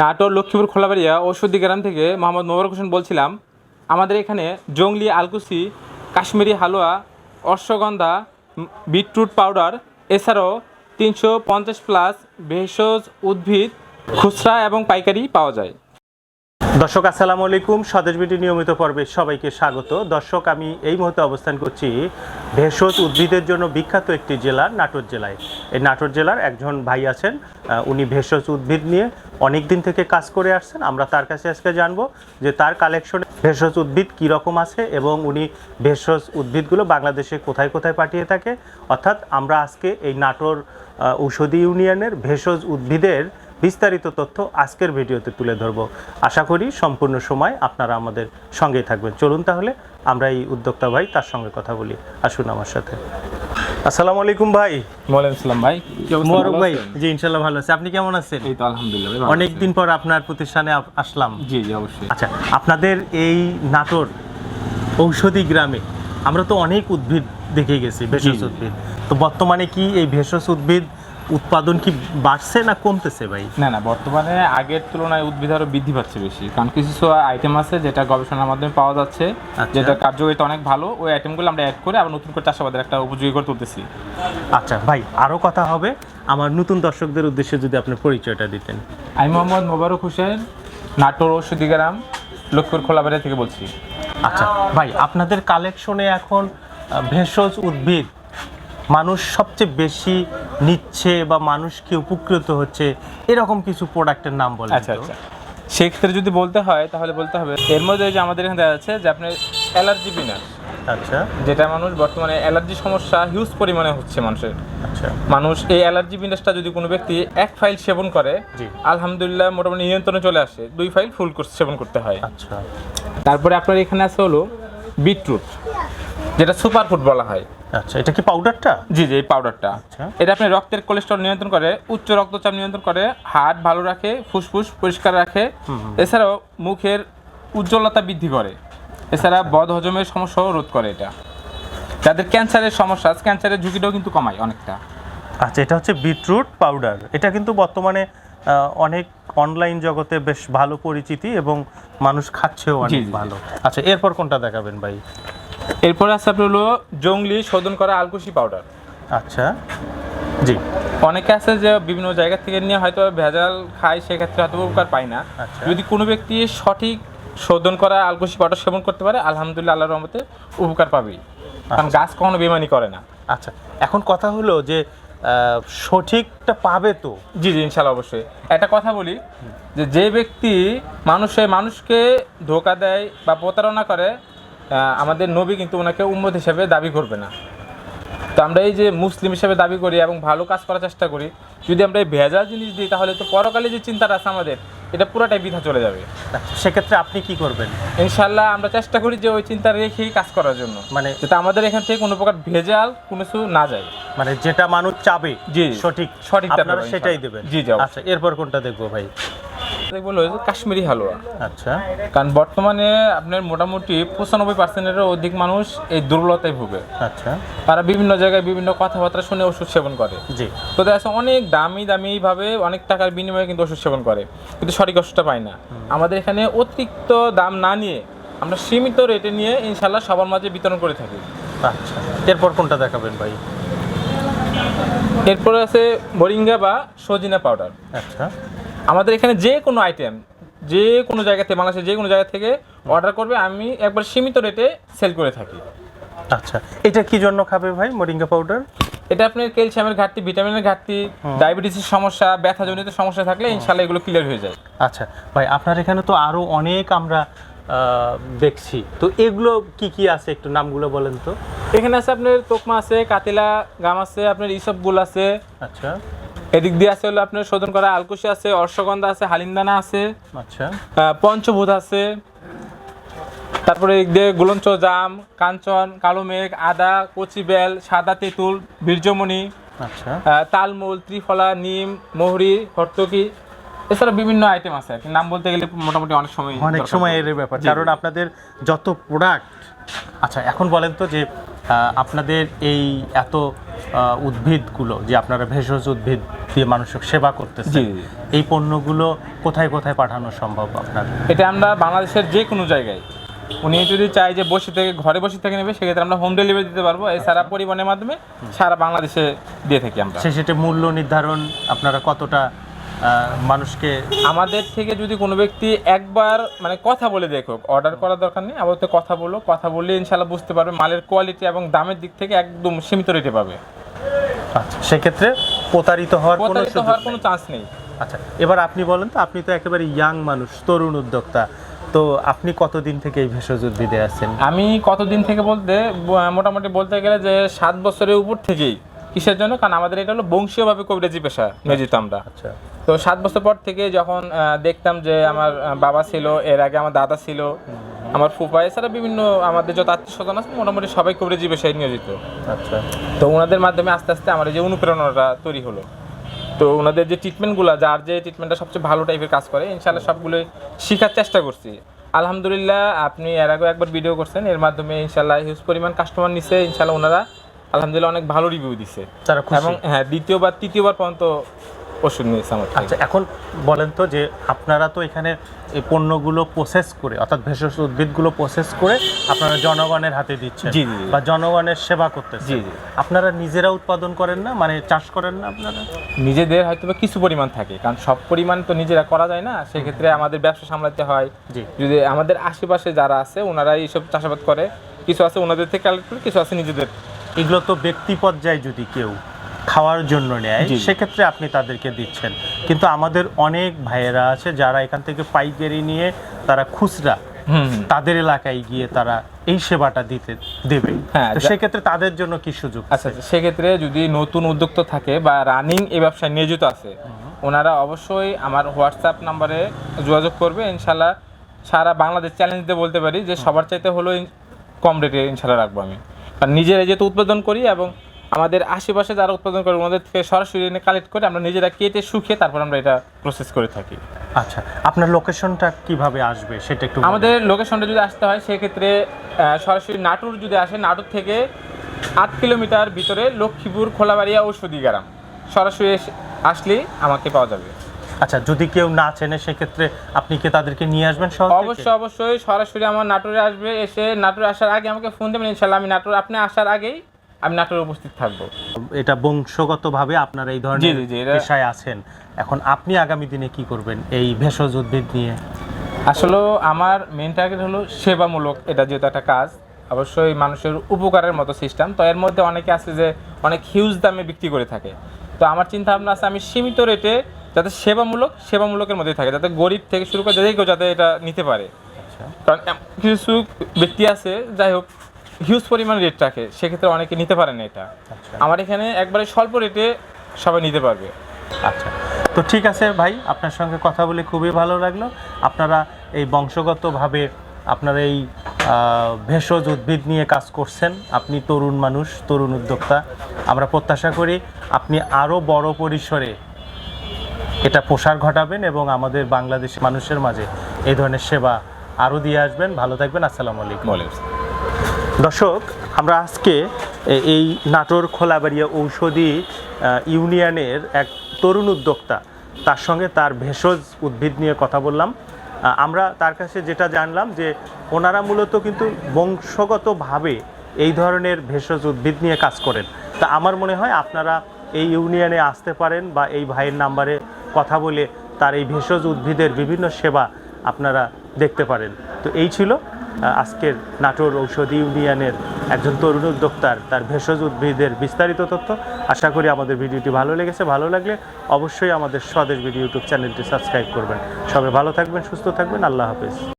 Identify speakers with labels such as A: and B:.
A: নাটোর লক্ষ্মীপুর খোলাবাড়িয়া ঔষধি গ্রাম থেকে মোহাম্মদ মোবারক হোসেন বলছিলাম, আমাদের এখানে জঙ্গলি আলকুসি, কাশ্মীরি হালুয়া, অশ্বগন্ধা, বিটরুট পাউডার, এছাড়াও তিনশো পঞ্চাশ প্লাস ভেষজ উদ্ভিদ, খুচরা এবং পাইকারি পাওয়া যায়।
B: দর্শক, আসসালামু আলাইকুম। স্বদেশ বিটি নিয়মিত পর্বে সবাইকে স্বাগত। দর্শক, আমি এই মুহূর্তে অবস্থান করছি ভেষজ উদ্ভিদের জন্য বিখ্যাত একটি জেলা, নাটোর জেলায়। এই নাটোর জেলার একজন ভাই আছেন উনি ভেষজ উদ্ভিদ নিয়ে অনেক দিন থেকে কাজ করে আসছেন। আমরা তার কাছে আজকে জানব যে তার কালেকশনে ভেষজ উদ্ভিদ কী রকম আছে এবং উনি ভেষজ উদ্ভিদগুলো বাংলাদেশে কোথায় কোথায় পাঠিয়ে থাকে। অর্থাৎ আমরা আজকে এই নাটোর ঔষধি ইউনিয়নের ভেষজ উদ্ভিদের বিস্তারিত তথ্য আজকের ভিডিওতে তুলে ধরব। আশা করি সম্পূর্ণ সময় আপনারা আমাদের সঙ্গেই থাকবেন। চলুন তাহলে আমরা এই উদ্যোক্তা ভাই তার সঙ্গে কথা বলি। আসুন আমার সাথে। আসসালামু আলাইকুম ভাই।
A: ওয়ালাইকুম আসসালাম ভাই।
B: মোবারক ভাই। জি ইনশাল্লাহ ভালো আছে। আপনি কেমন আছেন?
A: এই তো আলহামদুলিল্লাহ
B: অনেক দিন পর আপনার প্রতিষ্ঠানে আসলাম।
A: জি জি অবশ্যই।
B: আচ্ছা আপনাদের এই নাটোর ঔষধি গ্রামে আমরা তো অনেক উদ্ভিদ দেখে গেছি ভেষজ উদ্ভিদ। তো বর্তমানে কি এই ভেষজ উদ্ভিদ উৎপাদন কি বাড়ছে না কমতেছে ভাই?
A: না না বর্তমানে আগের তুলনায় উদ্ভিদ আরও বৃদ্ধি পাচ্ছে বেশি। কারণ কিছু কিছু আইটেম আছে যেটা গবেষণার মাধ্যমে পাওয়া যাচ্ছে
B: আচ্ছা।
A: যেটা কার্যকারিতা অনেক ভালো। ওই আইটেমগুলো আমরা অ্যাড করে আবার নতুন করে চাষাবাদের একটা উপযোগী করে তুলতেছি।
B: আচ্ছা ভাই আরও কথা হবে। আমার নতুন দর্শকদের উদ্দেশ্যে যদি আপনি পরিচয়টা দিতেন।
A: আমি মোহাম্মদ মোবারক হোসেন নাটোর ঔষধি গ্রাম লক্ষ্মীপুর খোলাবাড়ি থেকে বলছি।
B: আচ্ছা ভাই আপনাদের কালেকশনে এখন ভেষজ উদ্ভিদ মানুষ সবচেয়ে বেশি নিচ্ছে বা মানুষকে উপকৃত হচ্ছে এরকম কিছু প্রোডাক্টের নাম বলে
A: আচ্ছা আচ্ছা। সেক্ষেত্রে যদি বলতে হয় তাহলে বলতে হবে এর মধ্যে যে আমাদের এখানে দেখা যাচ্ছে যে আপনার অ্যালার্জি বিনাশ
B: আচ্ছা।
A: যেটা মানুষ বর্তমানে অ্যালার্জি সমস্যা হিউজ পরিমাণে হচ্ছে মানুষের।
B: আচ্ছা।
A: মানুষ এই অ্যালার্জি বিনাশটা যদি কোনো ব্যক্তি এক ফাইল সেবন করে। আলহামদুলিল্লাহ মোটামুটি নিয়ন্ত্রণে চলে আসে দুই ফাইল ফুল সেবন করতে হয়।
B: আচ্ছা।
A: তারপরে আপনার এখানে আছে হলো বিটরুট যেটা সুপার ফুড বলা হয়।
B: আচ্ছা এটা কি পাউডারটা
A: জি জি এই পাউডারটা
B: আচ্ছা।
A: এটা আপনি রক্তের কোলেস্ট্রল নিয়ন্ত্রণ করে উচ্চ রক্তচাপ নিয়ন্ত্রণ করে হার্ট ভালো রাখে ফুসফুস পরিষ্কার রাখে। এছাড়াও মুখের উজ্জ্বলতা বৃদ্ধি করে। এছাড়া বদ হজমের সমস্যাও রোধ করে এটা। যাদের ক্যান্সারের সমস্যা আছে ক্যান্সারের ঝুঁকিটাও কিন্তু কমায় অনেকটা।
B: আচ্ছা এটা হচ্ছে বিটরুট পাউডার এটা কিন্তু বর্তমানে অনেক অনলাইন জগতে বেশ ভালো পরিচিতি এবং মানুষ খাচ্ছেও অনেক। ভালো। আচ্ছা এরপর কোনটা দেখাবেন ভাই?
A: এরপরে আছে আপনার হলো জঙ্গলি শোধন করা আলকুশি পাউডার।
B: আচ্ছা। জি।
A: অনেকে আছে যে বিভিন্ন জায়গা থেকে নিয়ে হয়তো ভেজাল খায় সেক্ষেত্রে হয়তো উপকার পায় না।
B: আচ্ছা।
A: যদি কোনো ব্যক্তি সঠিক শোধন করা আলকুশি পাউডার সেবন করতে পারে আলহামদুলিল্লাহ আল্লাহর রহমতে উপকার পাবেই। কারণ গাছ কখনো বেমানি করে না।
B: আচ্ছা। এখন কথা হলো যে সঠিকটা পাবে তো?
A: জি জি ইনশাল্লাহ অবশ্যই। একটা কথা বলি যে যে ব্যক্তি মানুষে মানুষকে ধোকা দেয় বা প্রতারণা করে আমাদের নবী কিন্তু ওনাকে উম্মত হিসেবে দাবি করবে না। তো আমরা এই যে মুসলিম হিসেবে দাবি করি এবং ভালো কাজ করার চেষ্টা করি যদি আমরা এই ভেজাল জিনিস দিই তাহলে তো পরকালে যে চিন্তাটা আছে আমাদের এটা পুরোটাই বৃথা চলে যাবে।
B: সেক্ষেত্রে আপনি কি করবেন?
A: ইনশাল্লাহ আমরা চেষ্টা করি যে ওই চিন্তা রেখেই কাজ করার জন্য।
B: মানে
A: যাতে আমাদের এখান থেকে কোনো প্রকার ভেজাল কোনো কিছু না যায়।
B: মানে যেটা মানুষ চাবে
A: জি।
B: সঠিক
A: সঠিকটা
B: আপনারা সেটাই। দেবেন।
A: জি, অবশ্যই।
B: আচ্ছা এরপর কোনটা দেখব ভাই?
A: কাশ্মীরি হালুয়া।
B: আচ্ছা।
A: কারণ বর্তমানে আপনার মোটামুটি পঁচানব্বই পার্সেন্টেরও অধিক মানুষ এই দুর্বলতায় ভুগে।
B: আচ্ছা।
A: তারা বিভিন্ন জায়গায় বিভিন্ন কথাবার্তা শুনে ওষুধ সেবন করে।
B: জি।
A: তো দেখা অনেক দামি দামি ভাবে অনেক টাকার বিনিময়ে কিন্তু ওষুধ সেবন করে। কিন্তু সঠিক ওষুধটা পায় না। আমাদের এখানে অতিরিক্ত দাম না নিয়ে আমরা সীমিত রেটে নিয়ে ইনশাল্লাহ সবার মাঝে বিতরণ করে থাকি।
B: আচ্ছা। এরপর কোনটা দেখাবেন ভাই?
A: এরপরে আছে মরিঙ্গা বা সজিনা পাউডার।
B: আচ্ছা।
A: আমাদের এখানে যে কোনো আইটেম যে কোনো জায়গা থেকে বাংলাদেশের যে কোনো জায়গা থেকে অর্ডার করবে আমি একবার সীমিত রেটে সেল করে থাকি।
B: আচ্ছা এটা কি জন্য খাবে ভাই মোরিঙ্গা পাউডার
A: এটা আপনার ক্যালসিয়ামের ঘাটতি ভিটামিনের ঘাটতি ডায়াবেটিসের সমস্যা ব্যথাজনিত সমস্যা থাকলে ইনশাল্লাহ এগুলো ক্লিয়ার হয়ে যায়।
B: আচ্ছা ভাই আপনার এখানে তো আরও অনেক আমরা দেখছি। তো এগুলো কি কি আছে একটু নামগুলো বলেন তো।
A: এখানে আছে আপনার তোকমা আছে কাতিলা গাম আছে আপনার ইসবগুল আছে।
B: আচ্ছা।
A: এদিক দিয়ে আছে হলো আপনার শোধন করা আলকুশি আছে অর্শগন্ধা আছে হালিমদানা আছে
B: আচ্ছা।
A: পঞ্চভূত আছে। তারপরে এদিক দিয়ে গুলঞ্চ জাম কাঞ্চন কালো মেঘ আদা কচি বেল সাদা তেঁতুল বীর্যমণি
B: আচ্ছা।
A: তালমূল ত্রিফলা নিম মহুরি হর্তকি এছাড়া বিভিন্ন আইটেম আছে আর। নাম বলতে গেলে মোটামুটি অনেক সময়
B: অনেক সময় এর ব্যাপার। কারণ আপনাদের যত প্রোডাক্ট আচ্ছা এখন বলেন তো যে আপনাদের এই এত উদ্ভিদগুলো যে আপনারা ভেষজ উদ্ভিদ দিয়ে মানুষের সেবা করতেছেন। এই পণ্যগুলো কোথায় কোথায় পাঠানো সম্ভব আপনার?
A: এটা আমরা বাংলাদেশের যে কোনো জায়গায়। উনি যদি চাই যে বসে থেকে ঘরে বসে থেকে নেবে সেক্ষেত্রে আমরা হোম ডেলিভারি দিতে পারব। এছাড়া পরিবহনের মাধ্যমে সারা বাংলাদেশে দিয়ে থাকি আমরা।
B: সে সেটা মূল্য নির্ধারণ আপনারা কতটা মানুষকে
A: আমাদের থেকে যদি কোনো ব্যক্তি একবার মানে কথা বলে দেখুক অর্ডার করার দরকার নেই আপাতত কথা বলো কথা বললে ইনশাল্লাহ বুঝতে পারবে মালের কোয়ালিটি এবং দামের দিক থেকে একদম সীমিত রেটে পাবে।
B: আচ্ছা সেক্ষেত্রে প্রতারিত হওয়ার কোনো
A: প্রতারিত হওয়ার কোনো চান্স নেই।
B: আচ্ছা এবার আপনি বলেন তো আপনি তো একেবারে ইয়াং মানুষ তরুণ উদ্যোক্তা। তো আপনি কতদিন থেকে এই ভেষজ উদ্ভিদে আছেন?
A: আমি কতদিন থেকে বলতে মোটামুটি বলতে গেলে যে সাত বছরের উপর থেকেই কিসের জন্য? কারণ আমাদের এটা হলো বংশীয়ভাবে কবিরাজি পেশা নিয়োজিত আমরা।
B: আচ্ছা।
A: তো সাত বছর পর থেকে যখন দেখতাম যে আমার বাবা ছিল এর আগে আমার দাদা ছিল আমার ফুফা এছাড়া বিভিন্ন আমাদের যত আত্মীয় স্বজন আছে মোটামুটি সবাই কবিরাজি পেশায় নিয়োজিত।
B: আচ্ছা।
A: তো ওনাদের মাধ্যমে আস্তে আস্তে আমার এই যে অনুপ্রেরণাটা তৈরি হলো। তো ওনাদের যে ট্রিটমেন্টগুলো যার যে ট্রিটমেন্টটা সবচেয়ে ভালো টাইপের কাজ করে ইনশাল্লাহ সবগুলো শেখার চেষ্টা করছি। আলহামদুলিল্লাহ আপনি এর আগেও একবার ভিডিও করছেন এর মাধ্যমে ইনশাল্লাহ হিউজ পরিমাণ কাস্টমার নিছে ইনশাল্লাহ ওনারা আলহামদুলিল্লাহ অনেক ভালো রিভিউ দিছে। এবং হ্যাঁ দ্বিতীয়বার তৃতীয়বার পর্যন্ত ওষুধ নিয়েছে আমার
B: আচ্ছা এখন বলেন তো যে আপনারা তো এখানে এই পণ্যগুলো প্রসেস করে অর্থাৎ ভেষজ উদ্ভিদগুলো প্রসেস করে আপনারা জনগণের হাতে দিচ্ছেন
A: জি, জি।
B: বা জনগণের সেবা করতেছেন।
A: জি, জি।
B: আপনারা নিজেরা উৎপাদন করেন না? মানে চাষ করেন না আপনারা?
A: নিজেদের হয়তো বা কিছু পরিমাণ থাকে কারণ সব পরিমাণ তো নিজেরা করা যায় না। সেক্ষেত্রে আমাদের ব্যবসা সামলাতে হয়।
B: জি।
A: যদি আমাদের আশেপাশে যারা আছে ওনারা এইসব চাষাবাদ করে। কিছু আছে ওনাদের থেকে কালেক্ট করে কিছু আছে নিজেদের।
B: এগুলো তো ব্যক্তি পর্যায়ে যদি কেউ খাওয়ার জন্য নেয় সেক্ষেত্রে আপনি তাদেরকে দিচ্ছেন। কিন্তু আমাদের অনেক ভাইয়েরা আছে যারা এখান থেকে পাইকারি নিয়ে তারা খুচরা। তাদের এলাকায় গিয়ে তারা এই সেবাটা দিতে দেবে।
A: হ্যাঁ,
B: তো সেক্ষেত্রে তাদের জন্য কি সুযোগ
A: আচ্ছা আচ্ছা, সেক্ষেত্রে যদি নতুন উদ্যোক্তা থাকে বা রানিং এই ব্যবসায় নিয়োজিত আছে ওনারা অবশ্যই আমার হোয়াটসঅ্যাপ নাম্বারে যোগাযোগ করবে। ইনশাল্লাহ সারা বাংলাদেশ চ্যালেঞ্জ দিয়ে বলতে পারি যে সবার চাইতে হলো কম রেটে ইনশাল্লাহ রাখব আমি। কারণ নিজেরা যেহেতু উৎপাদন করি এবং আমাদের আশেপাশে যারা উৎপাদন করে ওনাদের থেকে সরাসরি এনে কালেক্ট করে আমরা নিজেরা কেটে শুকিয়ে তারপর আমরা এটা প্রসেস করে থাকি।
B: আচ্ছা আপনার লোকেশনটা কীভাবে আসবে সেটা একটু
A: আমাদের লোকেশনটা যদি আসতে হয় সেক্ষেত্রে সরাসরি নাটুর যদি আসে নাটুর থেকে আট কিলোমিটার ভিতরে লক্ষ্মীপুর খোলাবাড়িয়া ঔষধি গ্রাম। সরাসরি এসে- আসলেই আমাকে পাওয়া যাবে।
B: আচ্ছা যদি কেউ না চেনে সেক্ষেত্রে আপনি কি তাদেরকে নিয়ে আসবেন
A: অবশ্যই অবশ্যই। সরাসরি আমার নাটোরে আসবে এসে নাটোরে আসার আগে আমাকে ফোন দেবেন ইনশাল্লাহ আমি নাটোর আপনি আসার আগেই আমি নাটোরে উপস্থিত থাকব।
B: এটা বংশগতভাবে আপনারা এই ধরনের পেশায় আছেন। এখন আপনি আগামী দিনে কি করবেন এই ভেষজ উদ্ভিদ নিয়ে?
A: আসলে আমার মেন টার্গেট হলো সেবামূলক এটা যেহেতু একটা কাজ অবশ্যই মানুষের উপকারের মতো সিস্টেম তো এর মধ্যে অনেকে আছে যে অনেক হিউজ দামে বিক্রি করে থাকে। তো আমার চিন্তা ভাবনা আছে আমি সীমিত রেটে যাতে সেবামূলক সেবামূলকের মধ্যে থাকে যাতে গরিব থেকে শুরু করে যে কেউ যাতে এটা নিতে পারে।
B: আচ্ছা।
A: কারণ কিছু ব্যক্তি আছে যাই হোক হিউজ পরিমাণ রেট রাখে সেক্ষেত্রে অনেকে নিতে পারেন এটা।
B: আচ্ছা।
A: আমার এখানে একবারে স্বল্প রেটে সবাই নিতে পারবে।
B: আচ্ছা। তো ঠিক আছে ভাই আপনার সঙ্গে কথা বলে খুবই ভালো লাগল। আপনারা এই বংশগতভাবে আপনারা এই ভেষজ উদ্ভিদ নিয়ে কাজ করছেন। আপনি তরুণ মানুষ তরুণ উদ্যোক্তা। আমরা প্রত্যাশা করি আপনি আরও বড় পরিসরে এটা প্রসার ঘটাবেন এবং আমাদের বাংলাদেশের মানুষের মাঝে এই ধরনের সেবা আরও দিয়ে আসবেন। ভালো থাকবেন। আসসালামু আলাইকুম। দর্শক, আমরা আজকে এই নাটোর খোলাবাড়িয়া ঔষধি ইউনিয়নের এক তরুণ উদ্যোক্তা, তার সঙ্গে তার ভেষজ উদ্ভিদ নিয়ে কথা বললাম। আমরা তার কাছে যেটা জানলাম যে, ওনারা মূলত কিন্তু বংশগতভাবে এই ধরনের ভেষজ উদ্ভিদ নিয়ে কাজ করেন। তা আমার মনে হয় আপনারা এই ইউনিয়নে আসতে পারেন বা এই ভাইয়ের নাম্বারে কথা বলে তার এই ভেষজ উদ্ভিদের বিভিন্ন সেবা আপনারা দেখতে পারেন। তো এই ছিল আজকের নাটোর ঔষধি ইউনিয়নের একজন তরুণ উদ্যোক্তার, তার ভেষজ উদ্ভিদের বিস্তারিত তথ্য। আশা করি আমাদের ভিডিওটি ভালো লেগেছে। ভালো লাগলে অবশ্যই আমাদের স্বদেশ ভিডিও ইউটিউব চ্যানেলটি সাবস্ক্রাইব করবেন। সবাই ভালো থাকবেন, সুস্থ থাকবেন। আল্লাহ হাফেজ।